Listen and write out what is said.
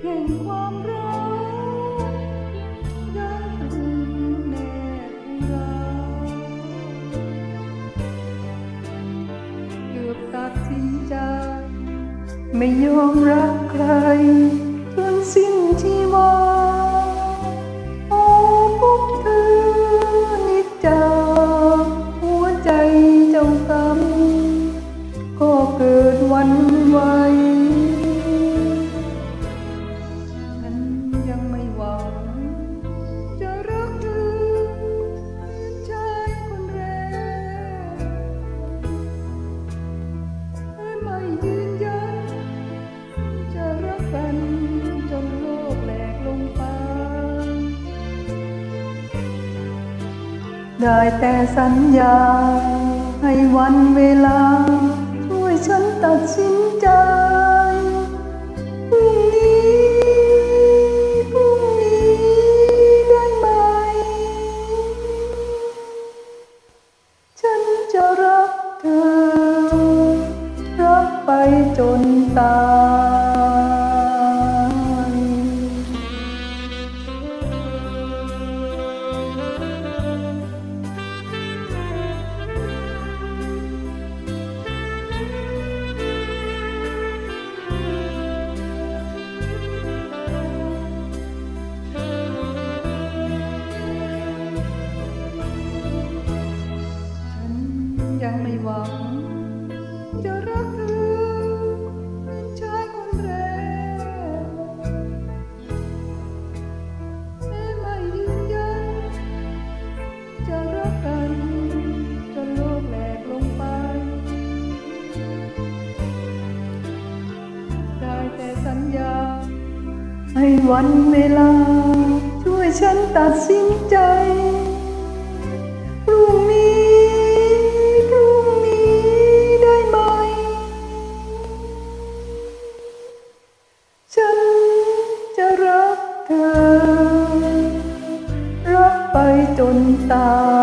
เห่นความรักดังรุนแนบเราเกือบตัดสินใจ ไม่ยอมรักใครจนสิ้นที่วาโอ้พวกเธอนิจจาหัวใจเจ้ากรรมก็เกิดวัน ได้แต่สัญญา ให้วันเวลา ช่วยฉันตัดสินใจพรุ่งนี้พรุ่งนี้ได้ไหม ฉันจะรักเธอ รักไปจนตาย ยังไม่หวัง จะรักเธอเหมือนชายคนแรกแม้ไม่ยืนยันจะรักกันจนโลกแหลกลงไป ได้แต่สัญญา ให้วันเวลา ช่วยฉันตัดสินใจ ธอรักไปจนตาย